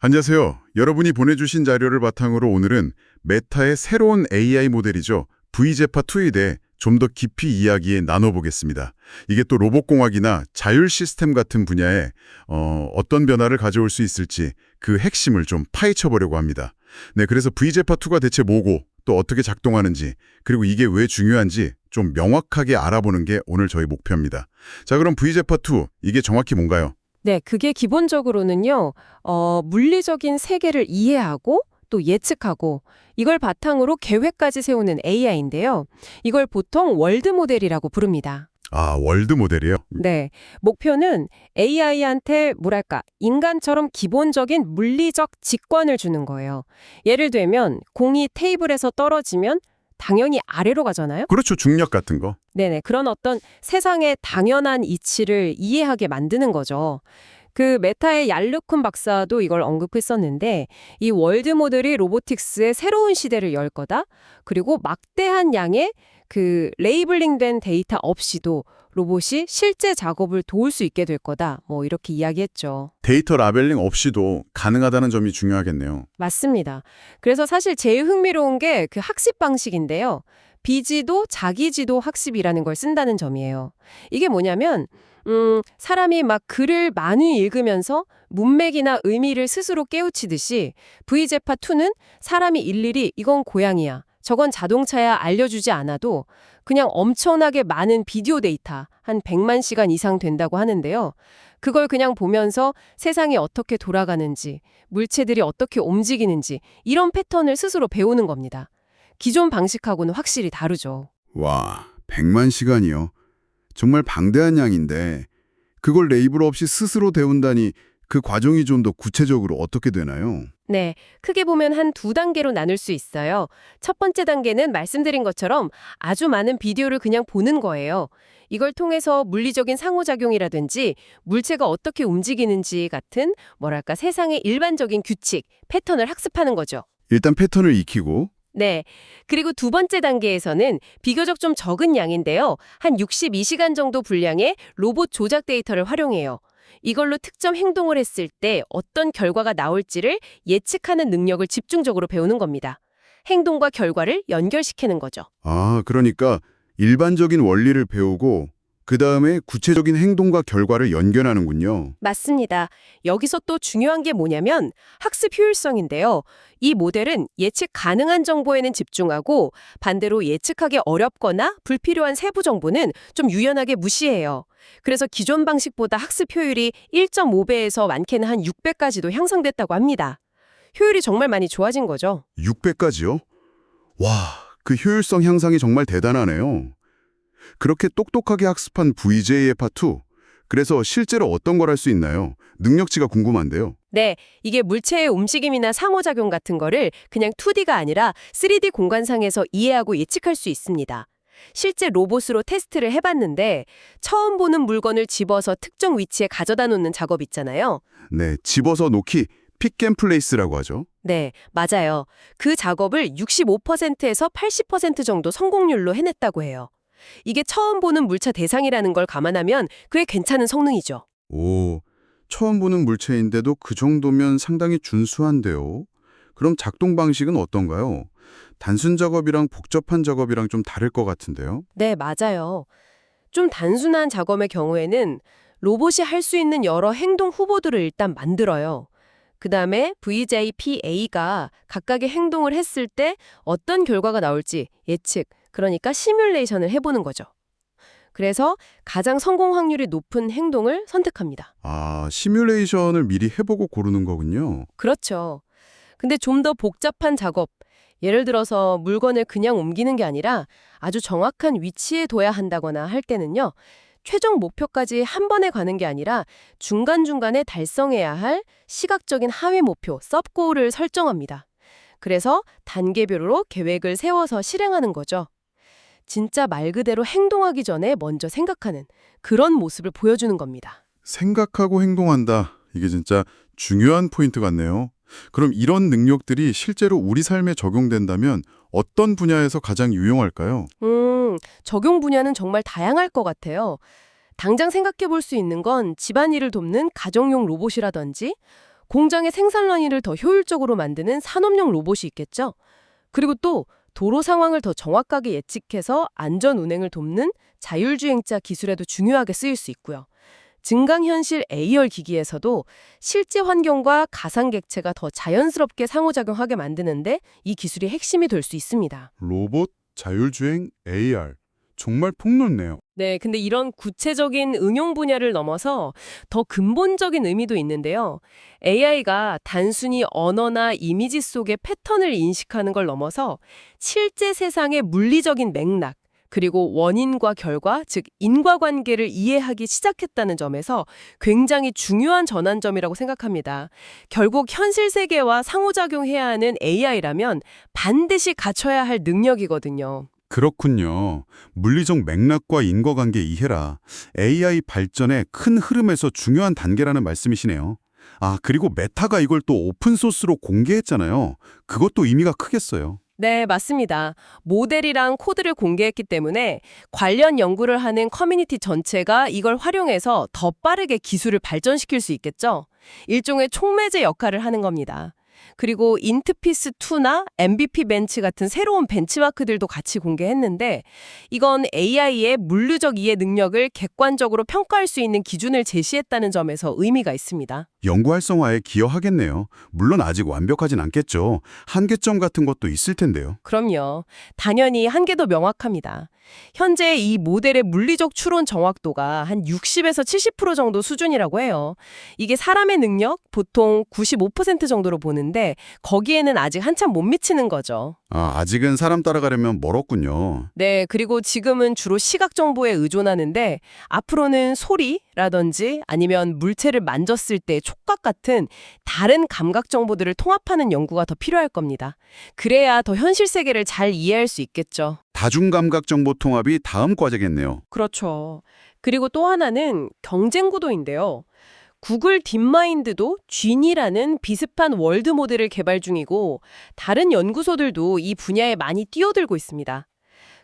안녕하세요. 여러분이 보내주신 자료를 바탕으로 오늘은 메타의 새로운 AI 모델이죠. V제파2에 대해 좀 더 깊이 이야기에 나눠보겠습니다. 이게 또 로봇공학이나 자율 시스템 같은 분야에 어, 어떤 변화를 가져올 수 있을지 그 핵심을 좀 파헤쳐보려고 합니다. 네, 그래서 V제파2가 대체 뭐고 또 어떻게 작동하는지 그리고 이게 왜 중요한지 좀 명확하게 알아보는 게 오늘 저희 목표입니다. 자, 그럼 V제파2 이게 정확히 뭔가요? 네, 그게 기본적으로는요, 어, 물리적인 세계를 이해하고 또 예측하고 이걸 바탕으로 계획까지 세우는 AI인데요. 이걸 보통 월드 모델이라고 부릅니다. 아, 월드 모델이요? 네, 목표는 AI한테 뭐랄까 인간처럼 기본적인 물리적 직관을 주는 거예요. 예를 들면 공이 테이블에서 떨어지면 당연히 아래로 가잖아요. 그렇죠. 중력 같은 거. 네네. 그런 어떤 세상의 당연한 이치를 이해하게 만드는 거죠. 그 메타의 얄르쿤 박사도 이걸 언급했었는데 이 월드 모델이 로보틱스의 새로운 시대를 열 거다. 그리고 막대한 양의 그 레이블링된 데이터 없이도 로봇이 실제 작업을 도울 수 있게 될 거다. 뭐 이렇게 이야기했죠. 데이터 라벨링 없이도 가능하다는 점이 중요하겠네요. 맞습니다. 그래서 사실 제일 흥미로운 게 그 학습 방식인데요. 비지도 자기지도 학습이라는 걸 쓴다는 점이에요. 이게 뭐냐면 음, 사람이 막 글을 많이 읽으면서 문맥이나 의미를 스스로 깨우치듯이 V제파2는 사람이 일일이 이건 고양이야, 저건 자동차야 알려주지 않아도 그냥 엄청나게 많은 비디오 데이터, 한 100만 시간 이상 된다고 하는데요. 그걸 그냥 보면서 세상이 어떻게 돌아가는지, 물체들이 어떻게 움직이는지 이런 패턴을 스스로 배우는 겁니다. 기존 방식하고는 확실히 다르죠. 와, 100만 시간이요. 정말 방대한 양인데 그걸 레이블 없이 스스로 배운다니 그 과정이 좀 더 구체적으로 어떻게 되나요? 네, 크게 보면 한 두 단계로 나눌 수 있어요. 첫 번째 단계는 말씀드린 것처럼 아주 많은 비디오를 그냥 보는 거예요. 이걸 통해서 물리적인 상호작용이라든지 물체가 어떻게 움직이는지 같은 뭐랄까 세상의 일반적인 규칙, 패턴을 학습하는 거죠. 일단 패턴을 익히고 네. 그리고 두 번째 단계에서는 비교적 좀 적은 양인데요. 한 62시간 정도 분량의 로봇 조작 데이터를 활용해요. 이걸로 특정 행동을 했을 때 어떤 결과가 나올지를 예측하는 능력을 집중적으로 배우는 겁니다. 행동과 결과를 연결시키는 거죠. 아, 그러니까 일반적인 원리를 배우고 그 다음에 구체적인 행동과 결과를 연결하는군요. 맞습니다. 여기서 또 중요한 게 뭐냐면 학습 효율성인데요. 이 모델은 예측 가능한 정보에는 집중하고 반대로 예측하기 어렵거나 불필요한 세부 정보는 좀 유연하게 무시해요. 그래서 기존 방식보다 학습 효율이 1.5배에서 많게는 한 6배까지도 향상됐다고 합니다. 효율이 정말 많이 좋아진 거죠. 600까지요? 와, 그 효율성 향상이 정말 대단하네요. 그렇게 똑똑하게 학습한 VJF2. 그래서 실제로 어떤 걸 할 수 있나요? 능력치가 궁금한데요. 네, 이게 물체의 움직임이나 상호작용 같은 거를 그냥 2D가 아니라 3D 공간상에서 이해하고 예측할 수 있습니다. 실제 로봇으로 테스트를 해봤는데 처음 보는 물건을 집어서 특정 위치에 가져다 놓는 작업 있잖아요. 네, 집어서 놓기 픽앤플레이스라고 하죠. 네, 맞아요. 그 작업을 65%에서 80% 정도 성공률로 해냈다고 해요. 이게 처음 보는 물체 대상이라는 걸 감안하면 꽤 괜찮은 성능이죠. 오, 처음 보는 물체인데도 그 정도면 상당히 준수한데요. 그럼 작동 방식은 어떤가요? 단순 작업이랑 복잡한 작업이랑 좀 다를 것 같은데요. 네, 맞아요. 좀 단순한 작업의 경우에는 로봇이 할 수 있는 여러 행동 후보들을 일단 만들어요. 그 다음에 VJPA가 각각의 행동을 했을 때 어떤 결과가 나올지 예측, 그러니까 시뮬레이션을 해보는 거죠. 그래서 가장 성공 확률이 높은 행동을 선택합니다. 아, 시뮬레이션을 미리 해보고 고르는 거군요. 그렇죠. 근데 좀 더 복잡한 작업, 예를 들어서 물건을 그냥 옮기는 게 아니라 아주 정확한 위치에 둬야 한다거나 할 때는요. 최종 목표까지 한 번에 가는 게 아니라 중간중간에 달성해야 할 시각적인 하위 목표, 섭고를 설정합니다. 그래서 단계별로 계획을 세워서 실행하는 거죠. 진짜 말 그대로 행동하기 전에 먼저 생각하는 그런 모습을 보여주는 겁니다. 생각하고 행동한다. 이게 진짜 중요한 포인트 같네요. 그럼 이런 능력들이 실제로 우리 삶에 적용된다면 어떤 분야에서 가장 유용할까요? 음, 적용 분야는 정말 다양할 것 같아요. 당장 생각해 볼 수 있는 건 집안일을 돕는 가정용 로봇이라든지 공장의 생산 라인을 더 효율적으로 만드는 산업용 로봇이 있겠죠. 그리고 또 도로 상황을 더 정확하게 예측해서 안전 운행을 돕는 자율주행차 기술에도 중요하게 쓰일 수 있고요. 증강현실 AR 기기에서도 실제 환경과 가상 객체가 더 자연스럽게 상호작용하게 만드는데 이 기술이 핵심이 될 수 있습니다. 로봇, 자율주행, AR. 정말 폭넓네요. 네, 근데 이런 구체적인 응용 분야를 넘어서 더 근본적인 의미도 있는데요. AI가 단순히 언어나 이미지 속의 패턴을 인식하는 걸 넘어서 실제 세상의 물리적인 맥락, 그리고 원인과 결과, 즉 인과관계를 이해하기 시작했다는 점에서 굉장히 중요한 전환점이라고 생각합니다. 결국 현실 세계와 상호작용해야 하는 AI라면 반드시 갖춰야 할 능력이거든요. 그렇군요. 물리적 맥락과 인과관계 이해라. AI 발전의 큰 흐름에서 중요한 단계라는 말씀이시네요. 아, 그리고 메타가 이걸 또 오픈소스로 공개했잖아요. 그것도 의미가 크겠어요. 네, 맞습니다. 모델이랑 코드를 공개했기 때문에 관련 연구를 하는 커뮤니티 전체가 이걸 활용해서 더 빠르게 기술을 발전시킬 수 있겠죠. 일종의 촉매제 역할을 하는 겁니다. 그리고 인트피스2나 MVP 벤치 같은 새로운 벤치마크들도 같이 공개했는데 이건 AI의 물리적 이해 능력을 객관적으로 평가할 수 있는 기준을 제시했다는 점에서 의미가 있습니다. 연구 활성화에 기여하겠네요. 물론 아직 완벽하진 않겠죠. 한계점 같은 것도 있을 텐데요. 그럼요. 당연히 한계도 명확합니다. 현재 이 모델의 물리적 추론 정확도가 한 60에서 70% 정도 수준이라고 해요. 이게 사람의 능력 보통 95% 정도로 보는데 거기에는 아직 한참 못 미치는 거죠. 아, 아직은 사람 따라가려면 멀었군요. 네, 그리고 지금은 주로 시각 정보에 의존하는데 앞으로는 소리라든지 아니면 물체를 만졌을 때 촉각 같은 다른 감각 정보들을 통합하는 연구가 더 필요할 겁니다. 그래야 더 현실 세계를 잘 이해할 수 있겠죠. 다중감각 정보 통합이 다음 과제겠네요. 그렇죠. 그리고 또 하나는 경쟁 구도인데요. 구글 딥마인드도 쥔이라는 비슷한 월드 모델을 개발 중이고 다른 연구소들도 이 분야에 많이 뛰어들고 있습니다.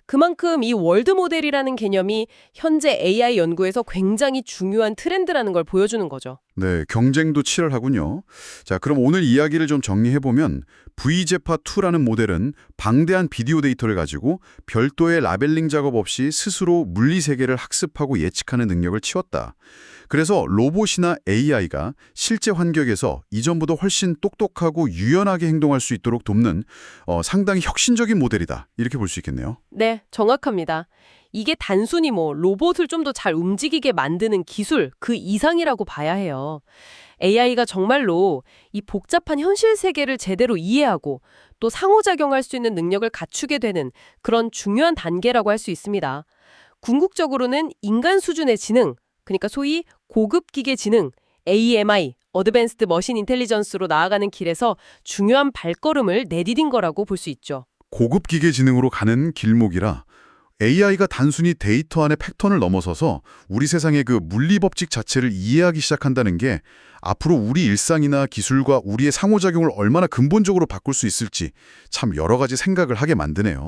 그만큼 이 월드 모델이라는 개념이 현재 AI 연구에서 굉장히 중요한 트렌드라는 걸 보여주는 거죠. 네, 경쟁도 치열하군요. 자, 그럼 오늘 이야기를 좀 정리해보면 VJEPA2라는 모델은 방대한 비디오 데이터를 가지고 별도의 라벨링 작업 없이 스스로 물리 세계를 학습하고 예측하는 능력을 키웠다. 그래서 로봇이나 AI가 실제 환경에서 이전보다 훨씬 똑똑하고 유연하게 행동할 수 있도록 돕는 어, 상당히 혁신적인 모델이다. 이렇게 볼 수 있겠네요. 네, 정확합니다. 이게 단순히 뭐 로봇을 좀 더 잘 움직이게 만드는 기술 그 이상이라고 봐야 해요. AI가 정말로 이 복잡한 현실 세계를 제대로 이해하고 또 상호작용할 수 있는 능력을 갖추게 되는 그런 중요한 단계라고 할 수 있습니다. 궁극적으로는 인간 수준의 지능, 그러니까 소위 고급 기계 지능, AMI, 어드밴스드 머신 인텔리전스로 나아가는 길에서 중요한 발걸음을 내디딘 거라고 볼 수 있죠. 고급 기계 지능으로 가는 길목이라 AI가 단순히 데이터 안의 패턴을 넘어서서 우리 세상의 그 물리 법칙 자체를 이해하기 시작한다는 게 앞으로 우리 일상이나 기술과 우리의 상호작용을 얼마나 근본적으로 바꿀 수 있을지 참 여러 가지 생각을 하게 만드네요.